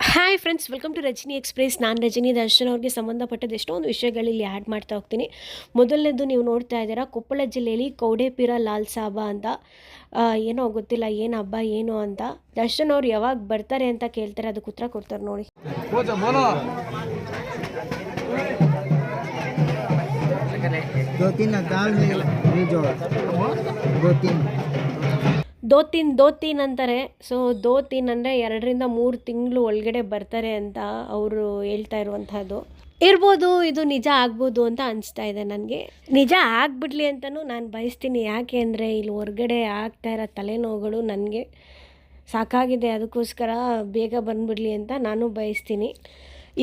hi friends welcome to Rajani express ನಾನು ರಜನಿ ದರ್ಶನ್ ಅವ್ರಿಗೆ ಸಂಬಂಧಪಟ್ಟದ ಎಷ್ಟೊಂದು ವಿಷಯಗಳಲ್ಲಿ ಆ್ಯಡ್ ಮಾಡ್ತಾ ಹೋಗ್ತೀನಿ ಮೊದಲನೇದು ನೀವು ನೋಡ್ತಾ ಇದ್ದೀರಾ ಕೊಪ್ಪಳ ಜಿಲ್ಲೆಯಲ್ಲಿ ಕೌಡೆಪೀರ ಲಾಲ್ ಸಾಬ ಅಂತ ಆ, ಏನೋ ಗೊತ್ತಿಲ್ಲ ಏನು ಹಬ್ಬ ಏನು ಅಂತ ದರ್ಶನ್ ಅವ್ರು ಯಾವಾಗ ಬರ್ತಾರೆ ಅಂತ ಕೇಳ್ತಾರೆ ಅದಕ್ಕೆ ಉತ್ತರ ಕೊಡ್ತಾರೆ ನೋಡಿ बोलो बोलो दो तीन दाल में ये जो दो तीन ದೋತಿನ್ ದೋತಿನ್ ಅಂತಾರೆ. ಸೊ ದೋತಿನ್ ಅಂದರೆ ಎರಡರಿಂದ ಮೂರು ತಿಂಗಳು ಒಳಗಡೆ ಬರ್ತಾರೆ ಅಂತ ಅವರು ಹೇಳ್ತಾ ಇರುವಂತಹದ್ದು ಇರ್ಬೋದು, ಇದು ನಿಜ ಆಗ್ಬೋದು ಅಂತ ಅನಿಸ್ತಾ ಇದೆ ನನಗೆ. ನಿಜ ಆಗ್ಬಿಡ್ಲಿ ಅಂತಲೂ ನಾನು ಬಯಸ್ತೀನಿ. ಯಾಕೆ ಅಂದರೆ ಇಲ್ಲಿ ಹೊರಗಡೆ ಆಗ್ತಾ ಇರೋ ತಲೆನೋವುಗಳು ನನಗೆ ಸಾಕಾಗಿದೆ. ಅದಕ್ಕೋಸ್ಕರ ಬೇಗ ಬಂದ್ಬಿಡ್ಲಿ ಅಂತ ನಾನು ಬಯಸ್ತೀನಿ.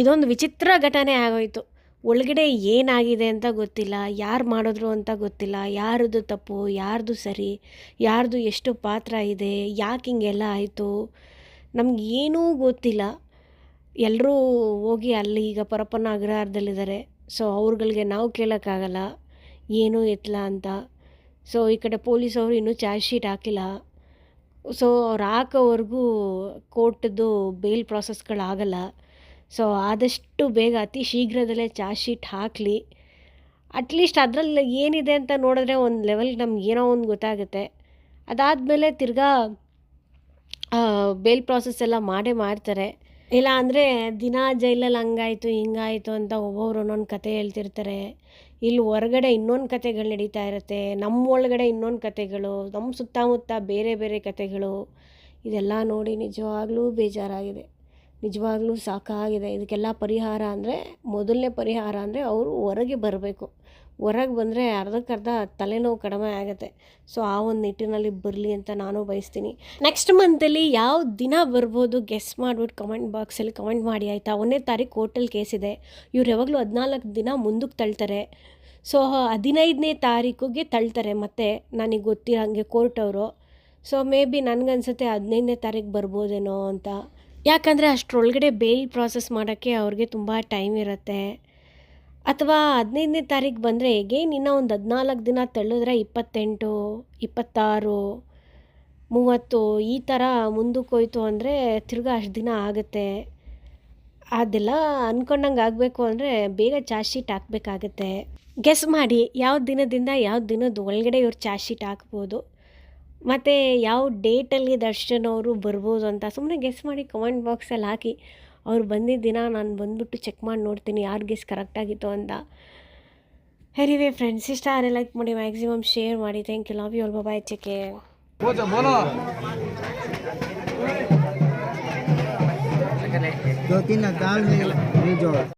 ಇದೊಂದು ವಿಚಿತ್ರ ಘಟನೆ ಆಗೋಯ್ತು. ಒಳಗಡೆ ಏನಾಗಿದೆ ಅಂತ ಗೊತ್ತಿಲ್ಲ, ಯಾರು ಮಾಡಿದ್ರು ಅಂತ ಗೊತ್ತಿಲ್ಲ, ಯಾರದು ತಪ್ಪು, ಯಾರದು ಸರಿ, ಯಾರದು ಎಷ್ಟು ಪಾತ್ರ ಇದೆ, ಯಾಕೆ ಹಿಂಗೆಲ್ಲ ಆಯಿತು, ನಮ್ಗೆ ಏನೂ ಗೊತ್ತಿಲ್ಲ. ಎಲ್ಲರೂ ಹೋಗಿ ಅಲ್ಲಿ ಈಗ ಪರಪ್ಪನ ಅಗ್ರಹಾರದಲ್ಲಿದ್ದಾರೆ. ಸೊ ಅವ್ರುಗಳಿಗೆ ನಾವು ಕೇಳೋಕ್ಕಾಗಲ್ಲ, ಏನೂ ಎತ್ತಲ ಅಂತ. ಸೊ ಈ ಕಡೆ ಪೊಲೀಸವರು ಇನ್ನೂ ಚಾರ್ಜ್ ಶೀಟ್ ಹಾಕಿಲ್ಲ. ಸೊ ಅವ್ರು ಹಾಕೋವರೆಗೂ ಕೋರ್ಟ್ದು ಬೇಲ್ ಪ್ರಾಸೆಸ್ಗಳಾಗಲ್ಲ. ಸೊ ಆದಷ್ಟು ಬೇಗ ಅತಿ ಶೀಘ್ರದಲ್ಲೇ ಚಾರ್ಜ್ ಶೀಟ್ ಹಾಕಲಿ. ಅಟ್ಲೀಸ್ಟ್ ಅದರಲ್ಲಿ ಏನಿದೆ ಅಂತ ನೋಡಿದ್ರೆ ಒಂದು ಲೆವೆಲ್ಗೆ ನಮ್ಗೆ ಏನೋ ಒಂದು ಗೊತ್ತಾಗುತ್ತೆ. ಅದಾದಮೇಲೆ ತಿರ್ಗಾ ಬೇಲ್ ಪ್ರಾಸೆಸ್ ಎಲ್ಲ ಮಾಡೇ ಮಾಡ್ತಾರೆ. ಇಲ್ಲ ಅಂದರೆ ದಿನ ಜೈಲಲ್ಲಿ ಹಂಗಾಯಿತು, ಹಿಂಗಾಯಿತು ಅಂತ ಒಬ್ಬೊಬ್ರು ಒಂದೊಂದು ಕತೆ ಹೇಳ್ತಿರ್ತಾರೆ. ಇಲ್ಲಿ ಹೊರಗಡೆ ಇನ್ನೊಂದು ಕತೆಗಳು ನಡೀತಾ ಇರುತ್ತೆ. ನಮ್ಮ ಒಳಗಡೆ ಇನ್ನೊಂದು ಕತೆಗಳು ನಮ್ಮ ಸುತ್ತಮುತ್ತ ಬೇರೆ ಬೇರೆ ಕತೆಗಳು. ಇದೆಲ್ಲ ನೋಡಿ ನಿಜವಾಗ್ಲೂ ಬೇಜಾರಾಗಿದೆ. ನಿಜವಾಗ್ಲೂ ಸಾಕಾಗಿದೆ. ಇದಕ್ಕೆಲ್ಲ ಪರಿಹಾರ ಅಂದರೆ, ಮೊದಲನೇ ಪರಿಹಾರ ಅಂದರೆ ಅವರು ಹೊರಗೆ ಬರಬೇಕು. ಹೊರಗೆ ಬಂದರೆ ಅರ್ಧಕ್ಕರ್ಧ ತಲೆನೋವು ಕಡಿಮೆ ಆಗುತ್ತೆ. ಸೊ, ಆ ಒಂದು ನಿಟ್ಟಿನಲ್ಲಿ ಬರಲಿ ಅಂತ ನಾನು ಬಯಸ್ತೀನಿ. ನೆಕ್ಸ್ಟ್ ಮಂತಲ್ಲಿ ಯಾವ ದಿನ ಬರ್ಬೋದು ಗೆಸ್ ಮಾಡ್ಬಿಟ್ಟು ಕಮೆಂಟ್ ಬಾಕ್ಸಲ್ಲಿ ಕಮೆಂಟ್ ಮಾಡಿ, ಆಯಿತಾ? ಒಂದನೇ ತಾರೀಕು ಕೋರ್ಟಲ್ಲಿ ಕೇಸಿದೆ ಇವ್ರು ಯಾವಾಗಲೂ ಹದಿನಾಲ್ಕು ದಿನ ಮುಂದಕ್ಕೆ ತಳ್ತಾರೆ. ಸೊ, ಹದಿನೈದನೇ ತಾರೀಕಿಗೆ ತಳ್ತಾರೆ ಮತ್ತೆ ನನಗೆ ಗೊತ್ತಿರೋ ಹಾಗೆ ಕೋರ್ಟ್ ಅವರು. ಸೊ ಮೇ ಬಿ ನನಗನ್ಸುತ್ತೆ ಹದಿನೈದನೇ ತಾರೀಕು ಬರ್ಬೋದೇನೋ ಅಂತ. ಯಾಕಂದರೆ ಅಷ್ಟರೊಳಗಡೆ ಬೇಲ್ ಪ್ರಾಸೆಸ್ ಮಾಡೋಕ್ಕೆ ಅವ್ರಿಗೆ ತುಂಬ ಟೈಮ್ ಇರುತ್ತೆ. ಅಥವಾ ಹದಿನೈದನೇ ತಾರೀಕು ಬಂದರೆ ಹೇಗೆ? ಇನ್ನೂ ಒಂದು ಹದಿನಾಲ್ಕು ದಿನ ತಳ್ಳಿದ್ರೆ ಇಪ್ಪತ್ತೆಂಟು, ಇಪ್ಪತ್ತಾರು, ಮೂವತ್ತು ಈ ಥರ ಮುಂದಕ್ಕೆ ಹೋಯ್ತು ಅಂದರೆ ತಿರ್ಗಾ ಅಷ್ಟು ದಿನ ಆಗುತ್ತೆ. ಅದೆಲ್ಲ ಅಂದ್ಕೊಂಡಂಗೆ ಆಗಬೇಕು ಅಂದರೆ ಬೇಗ ಚಾರ್ಜ್ ಶೀಟ್ ಹಾಕಬೇಕಾಗತ್ತೆ. ಗೆಸ್ ಮಾಡಿ ಯಾವ ದಿನದಿಂದ ಯಾವ ದಿನದ ಒಳಗಡೆ ಇವ್ರು ಚಾರ್ಜ್ ಶೀಟ್ ಹಾಕ್ಬೋದು. ಮತ್ತು ಯಾವ ಡೇಟಲ್ಲಿ ದರ್ಶನ್ ಅವರು ಬರ್ಬೋದು ಅಂತ ಸುಮ್ಮನೆ ಗೆಸ್ ಮಾಡಿ ಕಮೆಂಟ್ ಬಾಕ್ಸಲ್ಲಿ ಹಾಕಿ ಅವ್ರು ಬಂದಿದ್ದ ದಿನ ನಾನು ಬಂದುಬಿಟ್ಟು ಚೆಕ್ ಮಾಡಿ ನೋಡ್ತೀನಿ ಯಾರು ಗೆಸ್ ಕರೆಕ್ಟಾಗಿತ್ತು ಅಂತ ಹೆರಿವೆ ಫ್ರೆಂಡ್ಸ್ ಇಷ್ಟ ಆದರೆ ಲೈಕ್ ಮಾಡಿ ಮ್ಯಾಕ್ಸಿಮಮ್ ಶೇರ್ ಮಾಡಿ thank you love you all bye ಚೆಕ್ಕೆ बोलो बोलो दो तीन दाल में ये जो